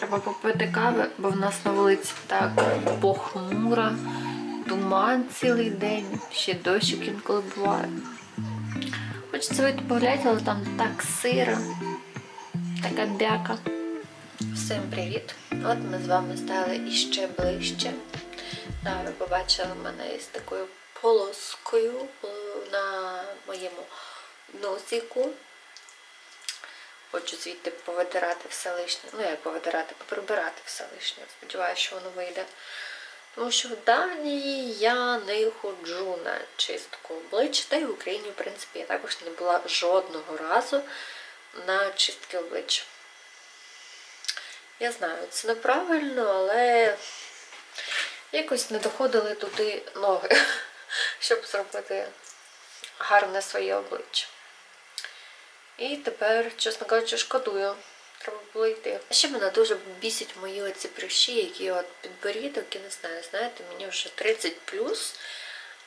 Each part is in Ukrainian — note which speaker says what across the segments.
Speaker 1: Треба попити кави, бо в нас на вулиці так похмуро, туман цілий день, ще дощик інколи буває. Хочеться вийти погуляти, але там так сиро, така бяка. Всім привіт! От ми з вами стали іще ближче. Да, ви побачили мене із такою полоскою е, на моєму носику. Хочу звідти повитирати все лишнє. Ну, як повитирати, поприбирати все лишнє. Сподіваюся, що воно вийде. Тому що в Данії я не ходжу на чистку обличчя, та й в Україні, в принципі, я також не була жодного разу на чистки обличчя. Я знаю, це неправильно, але якось не доходили туди ноги, щоб зробити гарне своє обличчя. І тепер, чесно кажучи, шкодую. Треба було йти. Ще мене дуже бісять мої оці прищі, які от підборідок, я не знаю, знаєте, мені вже 30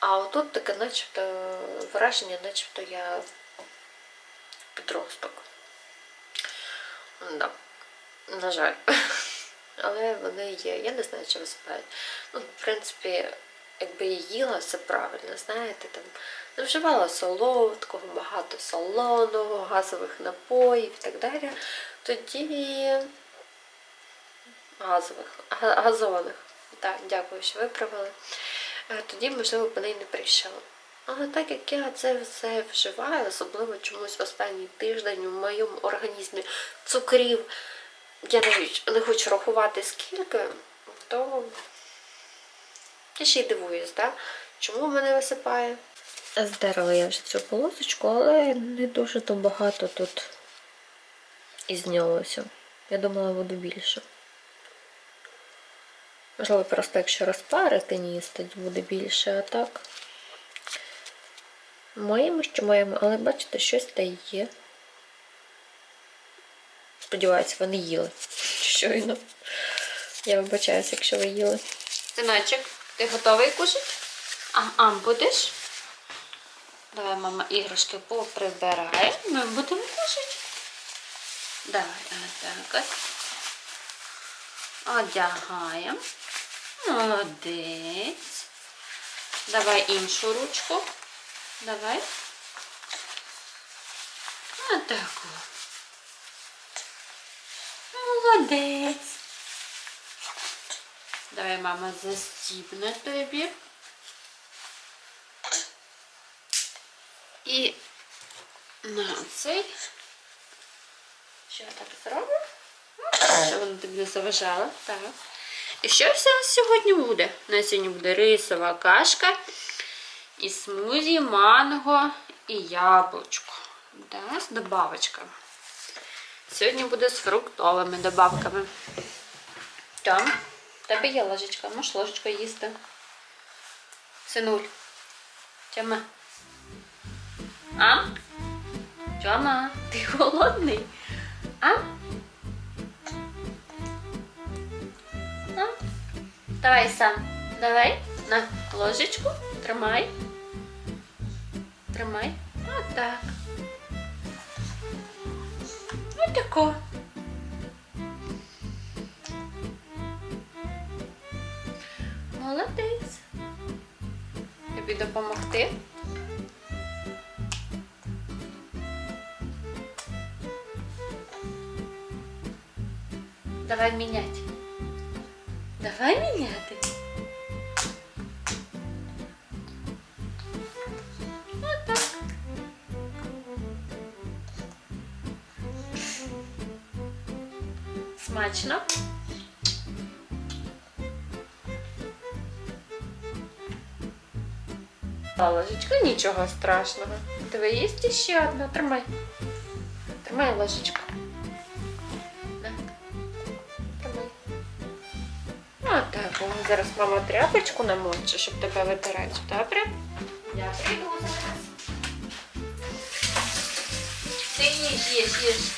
Speaker 1: а отут таке начебто враження, начебто я підросток. Да. На жаль. Але вони є. Я не знаю, чи висипають. Ну, в принципі, якби я їла все правильно, знаєте, там не вживала солодкого, багато солоного, газових напоїв і так далі, тоді газових, газованих. Так, дякую, що виправили. Е, Тоді, можливо, б неї не прийшов. Але так як я це все вживаю, особливо чомусь останній тиждень у моєму організмі цукрів, я навіть не хочу рахувати скільки, то я ще й дивуюсь, да? чому в мене висипає. Здерла я вже цю полосочку, але не дуже то багато тут і знялося. Я думала, буде більше. Можливо, просто якщо розпарити ніс, тоді буде більше, а так. Маємо, що маємо, але бачите, щось та є. Сподіваюся, вони їли щойно. Я вибачаюся, якщо ви їли. Синочок, ти готовий кушати? А, а будеш? Давай, мама, іграшки поприбирає. Ми будемо кушати. Давай, отак от. Одягаємо. Молодець. Давай іншу ручку. Давай. Отаку. Молодець. Давай, мама, застібне тобі. І на цей. Що я так зроблю? Щоб воно тобі не заважало. Так. І що все у нас сьогодні буде? У нас сьогодні буде рисова кашка і смузі, манго і яблучко. Да, з добавочками. Сьогодні буде з фруктовими добавками. Там, в тебе є ложечка, можеш ложечкою їсти. Синуль. Тьома. А? Тьома, ти голодний? А? А? Давай сам. Давай. На ложечку. Тримай. Тримай. Отак. Отако. Молодець. Тобі допомогти? Давай міняти. Давай міняти. Смачно. Ложечка, нічого страшного. Тебе є ще одна? Тримай. Тримай ложечку. Тримай. О, Зараз мама тряпочку намочить, щоб тебе витирати. Добре? Я прийду зараз. Ти їж, їж, їж.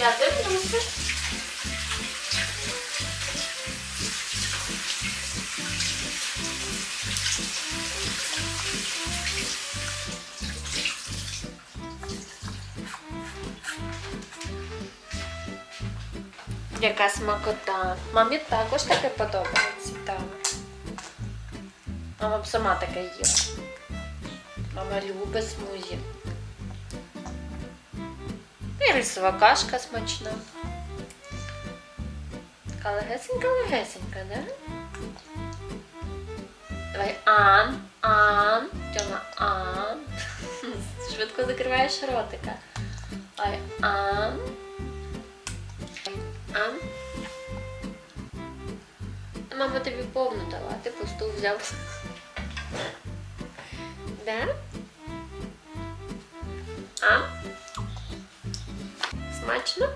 Speaker 1: Я дивлюся.
Speaker 2: Яка смакота. Мамі також таке подобається. Так. Мама б сама таке їла. Мама любить смузі. І рисова кашка смачна. Така легесенька-легесенька, да? Давай ан, ан, Тьома, ан. Швидко закриваєш ротика. Давай ан. Ан. Мама тобі повну дала, ти пусту взяв. Да? А? Смачно?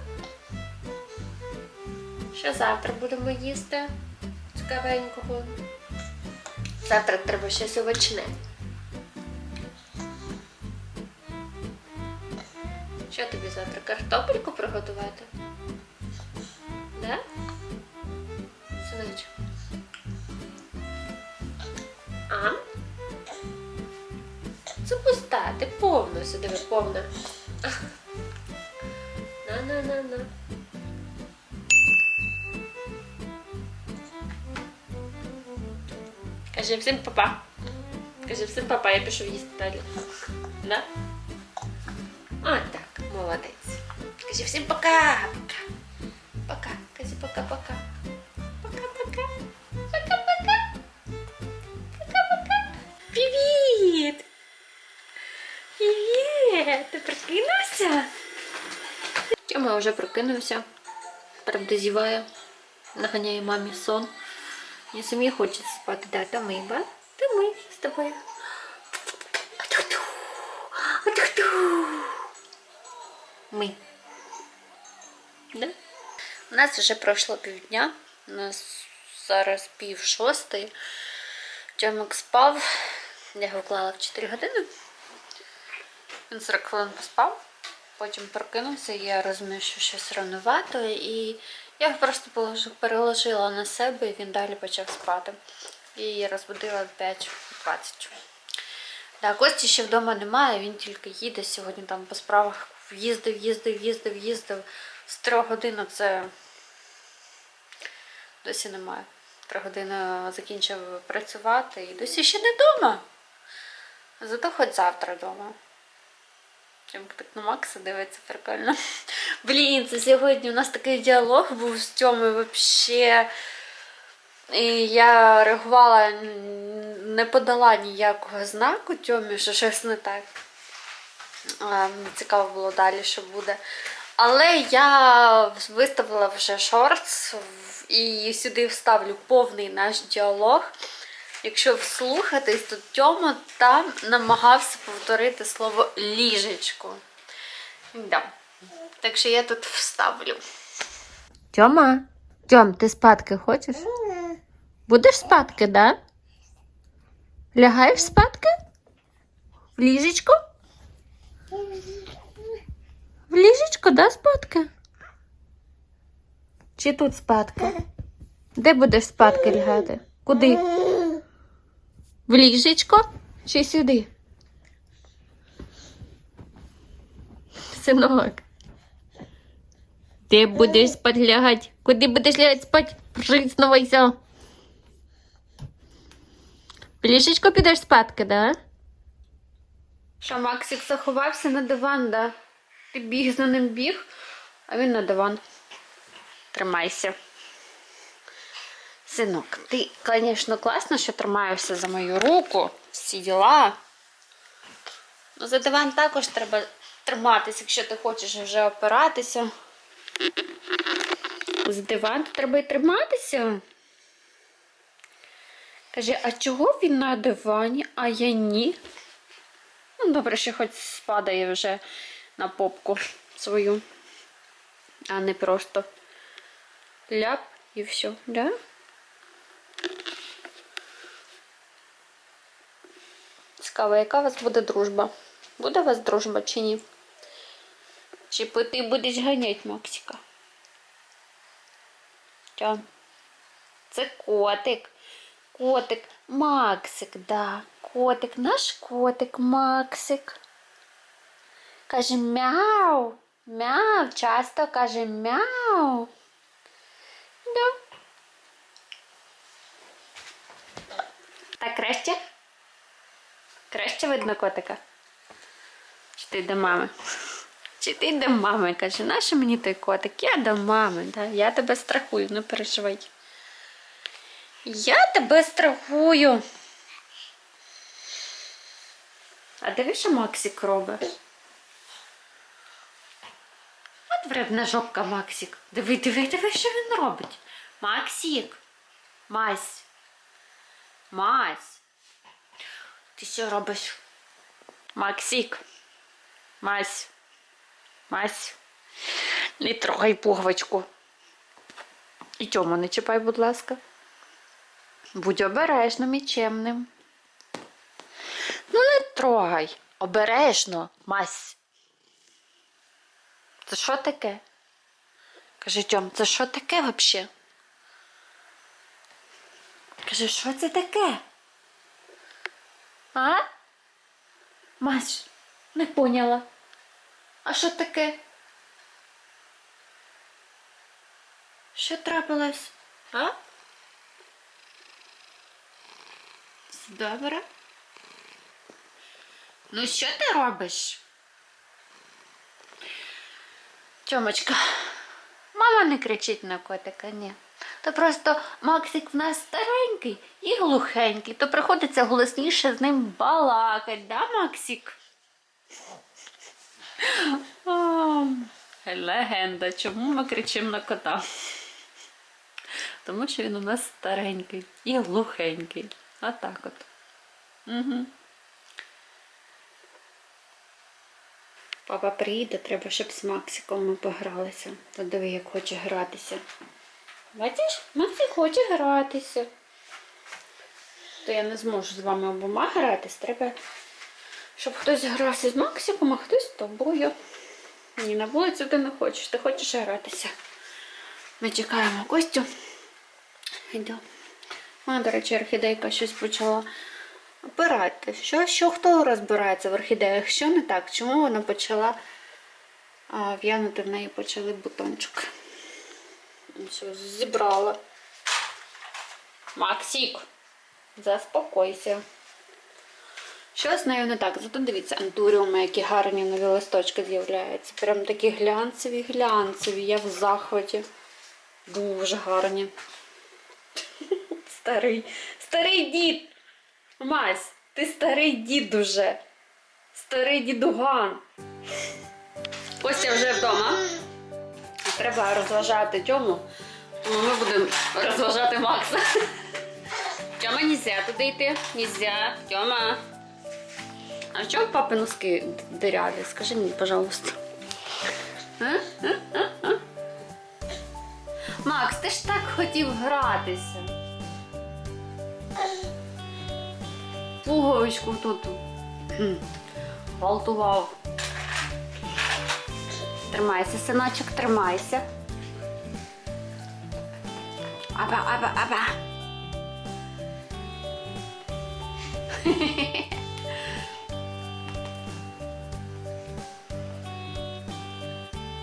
Speaker 2: Що завтра будемо їсти? Цікавенького. Завтра треба щось овочне. Що тобі завтра? Картопельку приготувати? Да? Синочку. А? Це пуста, ти повно сюди ви повна. На-на-на-на. Кажи всім папа. Кажи всім папа, я пішов їсти далі. Да? А, так, молодець. Кажи всім пока. Пока. Пока. Вже прокинувся. Правда, зіває. Наганяє мамі сон. Мені самі хочеться спати. Да, то ми, ба? То ми з тобою. Ми. Да? У нас вже пройшло півдня. У нас зараз пів шостої. Тьомик спав. Я його клала в 4 години. Він 40 хвилин поспав. Потім прокинувся, я розумію, що щось ранувато, і я його просто переложила на себе, і він далі почав спати. І розбудила в 5.20. Да, Кості ще вдома немає, він тільки їде сьогодні там по справах. Їздив, їздив, їздив, їздив. З 3 годин це досі немає. Три години закінчив працювати і досі ще не вдома. Зато хоч завтра вдома. Тьомка так на Макса дивиться прикольно. Блін, це сьогодні у нас такий діалог був з Тьомою вообще. І я реагувала, не подала ніякого знаку Тьомі, що щось не так. Мені цікаво було далі, що буде. Але я виставила вже шортс і сюди вставлю повний наш діалог. Якщо вслухатись, то Тьома там намагався повторити слово ліжечко. Да. Так що я тут вставлю. Тьома, Тьом, ти спадки хочеш? Будеш спадки, да? Лягаєш спадки? В ліжечко? В ліжечко, да, спадки? Чи тут спадки? Де будеш спадки лягати? Куди? В ліжечко чи сюди? Синок. Де будеш спати лягати? Куди будеш лягати спати? Признавайся. В ліжечко підеш спадки, да? Що, Максик заховався на диван, да? Ти біг за ним біг, а він на диван. Тримайся. Синок, ти, звісно, класно, що тримаєшся за мою руку, всі діла. Ну, за диван також треба триматися, якщо ти хочеш вже опиратися. За диван треба і триматися. Каже, а чого він на дивані, а я ні? Ну, добре, що хоч спадає вже на попку свою, а не просто ляп і все, да? Цікаво, яка у вас буде дружба? Буде у вас дружба чи ні? Чи ти будеш ганяти Максика? Тя. Це котик. Котик Максик, да. Котик, наш котик Максик. Каже мяу. Мяу. Часто каже мяу. Краще видно котика? Чи ти до мами? Чи ти до мами? Каже, нащо мені той котик? Я до мами, да? я тебе страхую, не переживай. Я тебе страхую. А диви, що Максик робить? От вредна жопка Максик. Диви, диви, диви, що він робить. Максик. Мась. Мась. Ти що робиш? Максик. Мась. Мась. Не трогай пуговичку. І Тьому не чіпай, будь ласка. Будь обережним і чемним. Ну, не трогай. Обережно, мась. Це що таке? Каже, Тьом, це що таке взагалі? Каже, що це таке? А? Мась, не поняла. А що таке? Що трапилось? А? Все Добре. Ну, що ти робиш? Тьомочка, мама не кричить на котика, ні. То просто Максик в нас старенький і глухенький, то приходиться голосніше з ним балакать, да, Максик? О, легенда. Чому ми кричимо на кота? Тому що він у нас старенький і глухенький. Отак от. Угу. Папа приїде, треба, щоб з Максиком ми погралися. То диви, як хоче гратися. Бачиш, Максик хоче гратися. То я не зможу з вами обома гратись. Треба, щоб хтось грався з Максиком, а хтось з тобою. Ні, на вулицю ти не хочеш, ти хочеш гратися. Ми чекаємо Костю. Йдемо. А, до речі, орхідейка щось почала опирати. Що, що хто розбирається в орхідеях? Що не так? Чому вона почала в'янути в неї почали бутончик? Що, зібрала. Максик, заспокойся. Що з нею не так? Зато дивіться, антуріуми, які гарні нові листочки з'являються. Прям такі глянцеві, глянцеві. Я в захваті. Дуже гарні. Старий, старий дід. Мась, ти старий дід уже. Старий дідуган. Костя вже вдома. Треба розважати Тьому, тому ми будемо розважати Макса. Тьома, нельзя туди йти. Нельзя. Тьома. А в чому папи носки диряві? Скажи мені, пожалуйста. А? А? А? Макс, ти ж так хотів гратися. Пуговичку тут гвалтував. Тримайся, синочок, тримайся. Аба, аба, аба.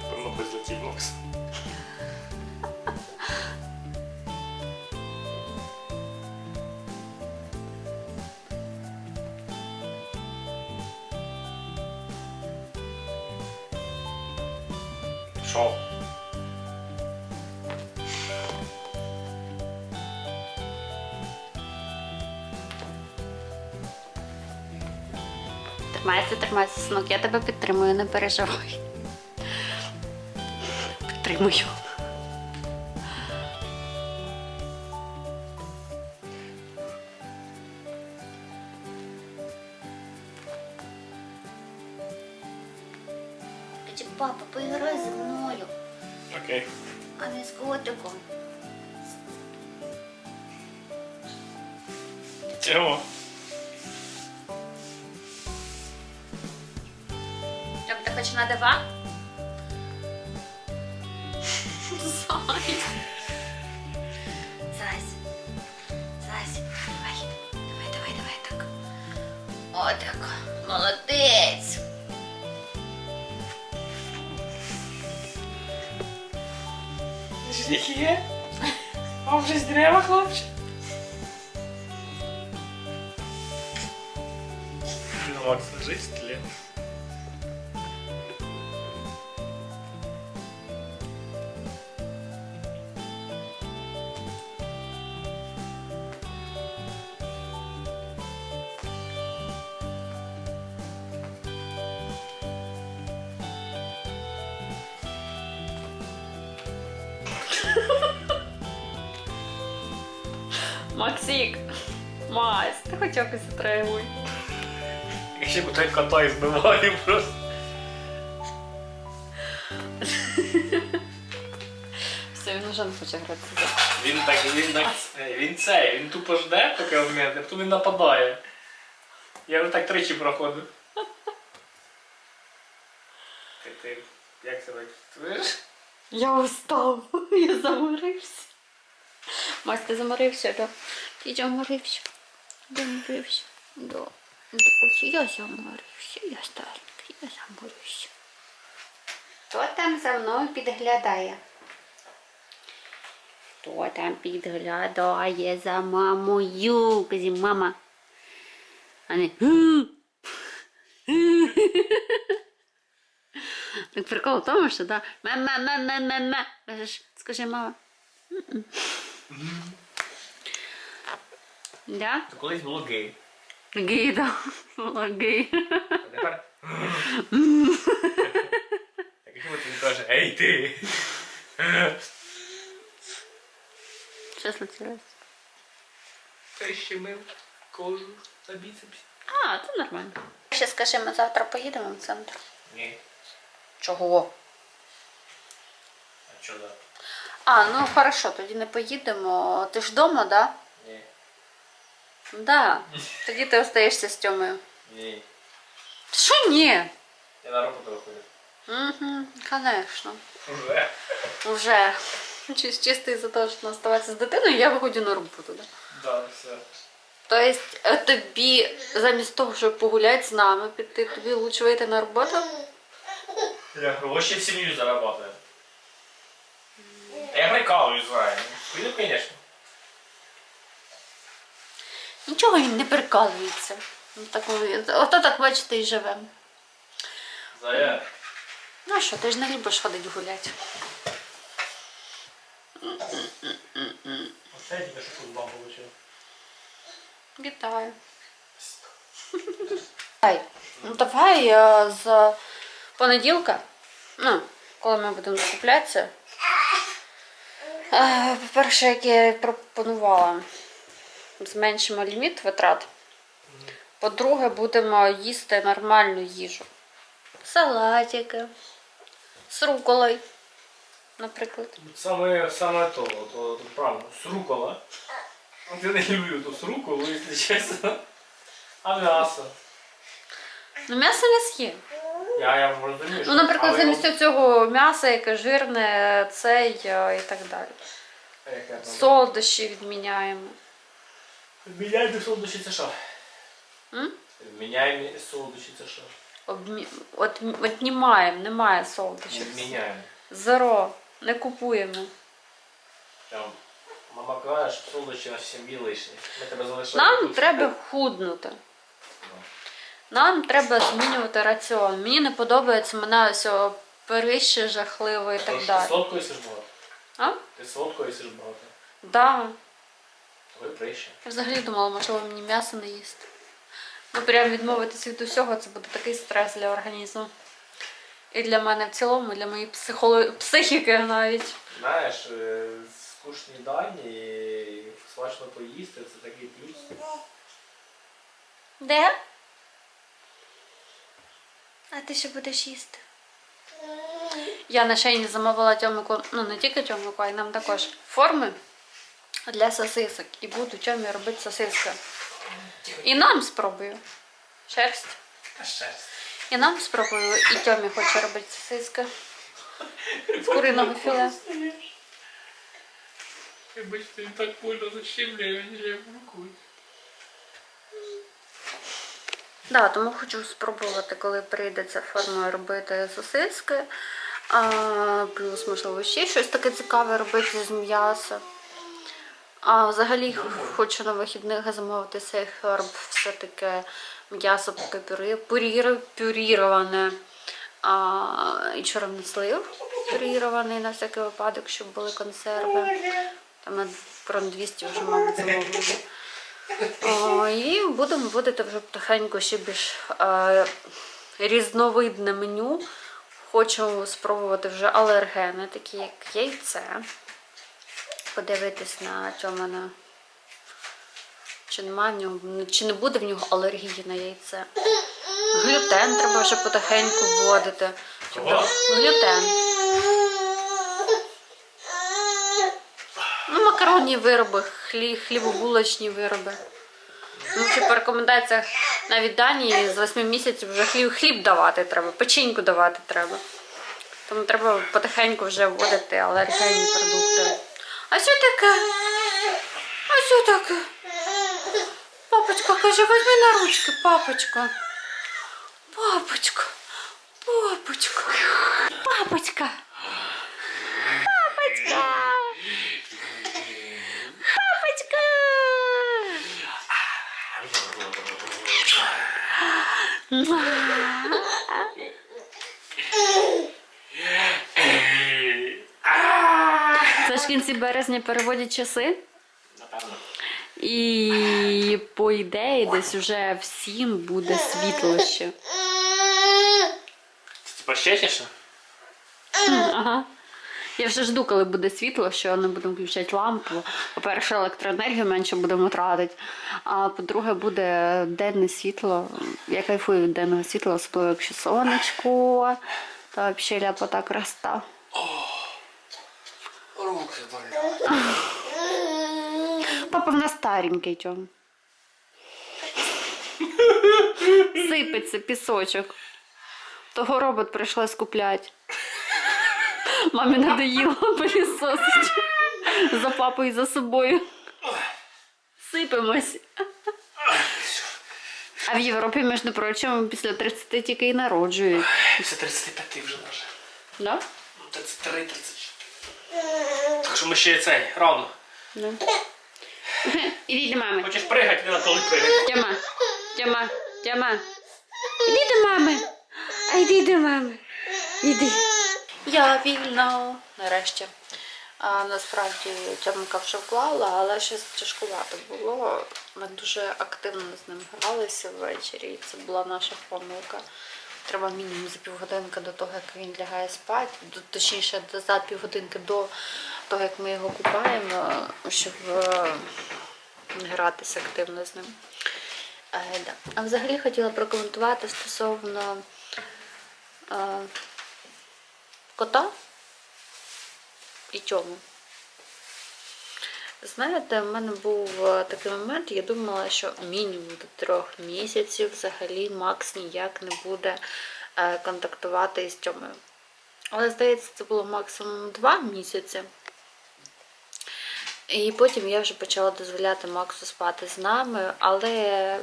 Speaker 3: Певно, без летів. Що?
Speaker 2: Тримайся, тримайся, синок, я тебе підтримую, не переживай. Підтримую. А не з котиком. Як ти хоч на диван? Зай. Зась. Зась. Давай. Давай, давай, давай так. О, так. Молодець.
Speaker 3: Ждіть є? Вам вже дерева, хлопче? Макс, жизнь
Speaker 2: Максик! Мась, ти хоч якось отреагуй.
Speaker 3: Я ще той кота і збиваю просто.
Speaker 2: Все, він вже не хоче гратися.
Speaker 3: Він так, він так, він цей, він тупо жде, поки момент, а потім він нападає. Я вже так тричі проходив. Ти, ти, як себе чувствуєш?
Speaker 2: Я устав, я заморився. Мась, ти заморився, да? Ти заморився. Заморився. Да. Ось Я заморився, я старенький, я заморився. Хто там за мною підглядає? Хто там підглядає за мамою? Казі, мама. А не. Так прикол в тому, що да. Мама, мама, мама. Скажи, мама. Да?
Speaker 3: То колись було гей.
Speaker 2: Гей, да. Була гей.
Speaker 3: А тепер. Так ти не каже, ей ти!
Speaker 2: Що случилось?
Speaker 3: Прищемив кожу на біцепсі.
Speaker 2: А, це нормально. Ще скажи, ми завтра поїдемо в центр.
Speaker 3: Ні.
Speaker 2: Чого?
Speaker 3: А чого да?
Speaker 2: А, ну хорошо, тоді не поїдемо. Ти ж вдома, да?
Speaker 3: Ні.
Speaker 2: Да. Тоді ти остаєшся з Тьомою.
Speaker 3: Ні.
Speaker 2: Що ні?
Speaker 3: Я на роботу виходив.
Speaker 2: Угу, конечно.
Speaker 3: Уже.
Speaker 2: Уже. Чис- Чисто із-за того, що оставатися з дитиною, я виходжу на роботу. Да?
Speaker 3: Да, все.
Speaker 2: Тобто тобі замість того, щоб погуляти з нами, піти, тобі лучше вийти на роботу?
Speaker 3: Я гроші в сім'ю зарабатываю. Я прикалываюсь, Зая. Пойду, конечно.
Speaker 2: Нічого він не прикалується. Ну, так, Ото так, бачите, і живемо.
Speaker 3: Зая.
Speaker 2: Ну а що, ти ж не любиш ходити гуляти.
Speaker 3: Оце я тебе що футбол получив.
Speaker 2: Вітаю. Давай, ну давай е, з понеділка, ну, коли ми будемо закуплятися. Е, По-перше, як я пропонувала, зменшимо ліміт витрат. По-друге, будемо їсти нормальну їжу. Салатики з руколою, наприклад.
Speaker 3: Саме, саме то, то, то правильно, з рукола. Я не люблю ту з руколу, якщо чесно. А м'ясо.
Speaker 2: Ну, м'ясо не з'їм.
Speaker 3: Я, я розумію.
Speaker 2: Ну, наприклад,
Speaker 3: але
Speaker 2: замість цього м'яса, яке жирне, цей е, і так далі. Солодощі відміняємо.
Speaker 3: Міняємо солодощі це що?
Speaker 2: М?
Speaker 3: Міняємо солодощі це що?
Speaker 2: Обмі... От, віднімаємо, немає солодощів.
Speaker 3: Міняємо.
Speaker 2: Зеро, не купуємо.
Speaker 3: Мама каже, що солодощі на сім'ї лишні. Ми тебе залишаємо.
Speaker 2: Нам треба худнути. Нам треба змінювати раціон. Мені не подобається мене ось перище жахливо і так
Speaker 3: Тож Ти
Speaker 2: далі.
Speaker 3: солодко їсиш багато?
Speaker 2: А?
Speaker 3: Ти солодко їсиш багато?
Speaker 2: Да.
Speaker 3: Ви прище.
Speaker 2: Я взагалі думала, можливо, мені м'ясо не їсти. Ну, прям відмовитися від усього, це буде такий стрес для організму. І для мене в цілому, і для моєї психоло... психіки навіть.
Speaker 3: Знаєш, е, скучні дані і смачно поїсти це такий плюс.
Speaker 2: Де? А ти що будеш їсти? Я на шейні замовила тьомику, ну не тільки тьомику, а й нам також форми для сосисок. І буду тьомі робити сосиски. І нам спробую. Шерсть.
Speaker 3: А шерсть.
Speaker 2: І нам спробую, і Тьомі хоче робити сосиски. З куриного філе.
Speaker 3: Вибачте, він так больно защемляє, мені вже
Speaker 2: Да, тому хочу спробувати, коли прийдеться формою робити сосиски. А, плюс, можливо, ще щось таке цікаве робити з м'яса. А взагалі хочу на вихідних замовити цей херб все-таки м'ясо поки пюри, пюріроване. А, і чорний слив пюрірований на всякий випадок, щоб були консерви. Там на 200 вже, мабуть, замовили. О, і будемо вводити вже потихеньку ще більш е, різновидне меню. Хочу спробувати вже алергени, такі як яйце. Подивитись на мене. Чи немає в нього, чи не буде в нього алергії на яйце. Глютен треба вже потихеньку вводити. Глютен. Ну, макаронні вироби, хлі, хлібобулочні вироби. Ну, чи по рекомендаціях навіть Данії з 8 місяців вже хліб, хліб давати треба, печеньку давати треба. Тому треба потихеньку вже вводити алергенні продукти. А що таке? А що таке? Папочка каже, візьми на ручки. Папочка. Папочка. Папочка. Папочка. Папочка. Це ж в кінці березня переводять часи.
Speaker 3: Напевно.
Speaker 2: І по ідеї десь вже всім буде світло ще.
Speaker 3: Це типа щечніше?
Speaker 2: Ага. Я вже жду, коли буде світло, що не будемо включати лампу. По-перше, електроенергію менше будемо тратити. А по-друге, буде денне світло. Я кайфую від денного світла, особливо якщо сонечко. Та взагалі ляпота краса.
Speaker 3: Руки болять.
Speaker 2: Папа в нас старенький чом. Сипеться пісочок. Того робот прийшла скупляти. Мамі надоїло пилісосити. За папою і за собою. Сипемось. А в Європі, між прочим, після 30 тільки і народжують.
Speaker 3: Після 35 вже навіть.
Speaker 2: Да?
Speaker 3: 33, 34. Так що ми ще цей, равно.
Speaker 2: Да. Іди до мами.
Speaker 3: Хочеш пригати, не на коли пригати.
Speaker 2: Тьома, Тьома, Тьома. Іди до мами. А йди до мами. Іди. Я вільна. Нарешті. А, насправді Тьомка вже вклала, але щось тяжкувато було. Ми дуже активно з ним гралися ввечері, і це була наша помилка. Треба мінімум за півгодинки до того, як він лягає спати, точніше за півгодинки до того, як ми його купаємо, щоб е, гратися активно з ним. Е. А взагалі хотіла прокоментувати стосовно е, кота і тьому. Знаєте, в мене був е, такий момент, я думала, що мінімум до трьох місяців взагалі Макс ніяк не буде е, контактувати із Тьомою. Але, здається, це було максимум два місяці. І потім я вже почала дозволяти Максу спати з нами, але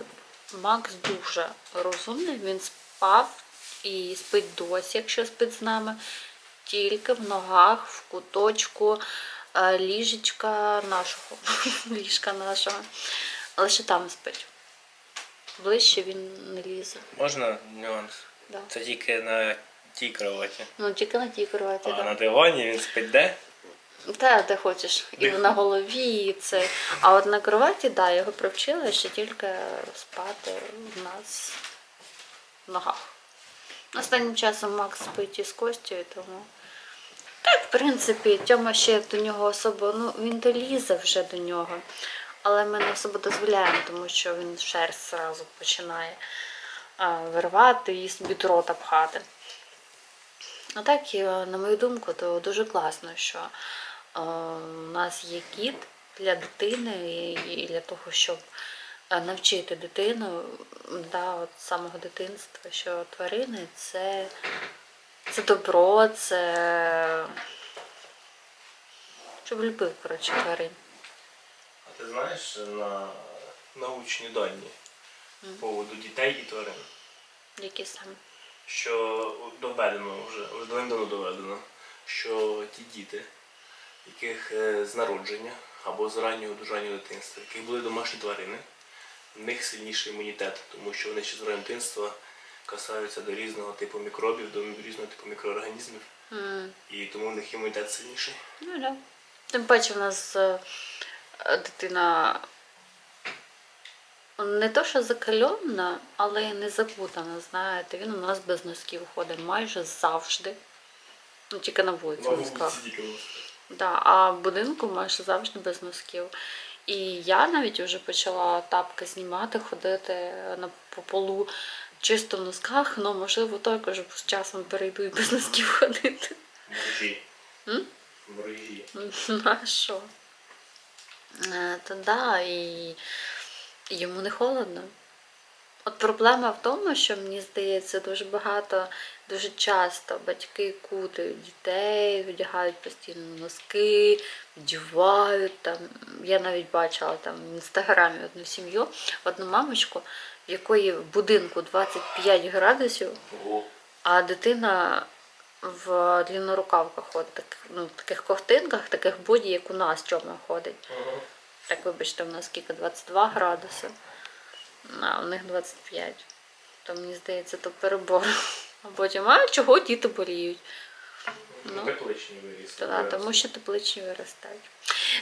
Speaker 2: Макс дуже розумний, він спав і спить досі, якщо спить з нами, тільки в ногах, в куточку е, ліжечка нашого, ліжка нашого. Лише там спить. Ближче він не лізе.
Speaker 4: Можна нюанс?
Speaker 2: Да.
Speaker 4: Це тільки на тій кроваті.
Speaker 2: Ну, тільки на тій кроваті,
Speaker 4: А
Speaker 2: да.
Speaker 4: на дивані він спить де?
Speaker 2: Та, де хочеш. І на голові, і це. А от на кроваті, да, його привчили ще тільки спати в нас в ногах. Останнім часом Макс спить із Костю, тому. Так, в принципі, Тьома ще до нього особо, ну, він то лізе вже до нього. Але ми не особо дозволяємо, тому що він шерсть зразу починає а, вирвати і собі до рота пхати. А так, на мою думку, то дуже класно, що е, у нас є кіт для дитини і- для того, щоб навчити дитину да, от з самого дитинства, що тварини це, це добро, це щоб любив, коротше, тварин.
Speaker 4: А ти знаєш на научні дані по поводу дітей і тварин,
Speaker 2: Які саме.
Speaker 4: що доведено вже, вже давно доведено, що ті діти, яких е, з народження або з раннього до раннього дитинства, яких були домашні тварини, в них сильніший імунітет, тому що вони ще з дитинства касаються до різного типу мікробів, до різного типу мікроорганізмів,
Speaker 2: М.
Speaker 4: і тому в них імунітет сильніший.
Speaker 2: Ну да. Тим паче в нас е, е, дитина не то, що закальонна, але й не закутана, знаєте. Він у нас без носків ходить майже завжди. Ну, тільки на вулиці в носках. Да, а в будинку майже завжди без носків. І я навіть вже почала тапки знімати, ходити на по полу чисто в носках, але можливо також з часом перейду і без носків ходити.
Speaker 4: Моржі. Моржі.
Speaker 2: Ну, а що? Е, Та да, і йому не холодно. От проблема в тому, що мені здається, дуже багато, дуже часто батьки кутають дітей, вдягають постійно носки, вдівають там. Я навіть бачила там в інстаграмі одну сім'ю, одну мамочку, в якої в будинку 25 градусів, а дитина в длиннорукавках ходить, так, ну, в таких ковтинках, таких боді, як у нас чорна ходить. Так, вибачте, у нас скільки 22 градуси, а у них 25. То мені здається, то перебор. А потім, а чого діти боліють?
Speaker 4: Ну,
Speaker 2: Ну.
Speaker 4: тепличні виріс.
Speaker 2: Та, тому що тепличні виростають.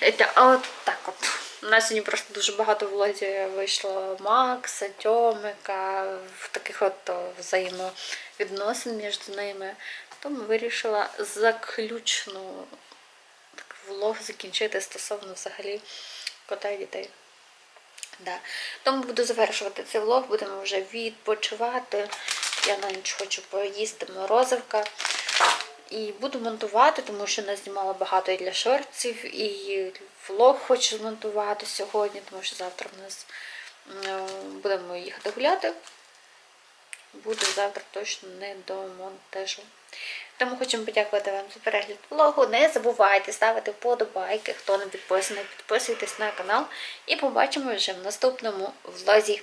Speaker 2: Е, Та, а от так от. У нас сьогодні просто дуже багато влозів вийшло Макса, Тьомика, в таких от взаємовідносин між ними. Тому вирішила заключну так, влог закінчити стосовно взагалі кота і дітей. Да. Тому буду завершувати цей влог, будемо вже відпочивати. Я на ніч хочу поїсти морозивка. І буду монтувати, тому що не знімала багато і для шортів, і влог хочу змонтувати сьогодні, тому що завтра в нас е, будемо їхати гуляти. Буде завтра точно не до монтажу. Тому хочемо подякувати вам за перегляд влогу. Не забувайте ставити вподобайки. Хто не підписаний, підписуйтесь на канал. І побачимо вже в наступному влозі.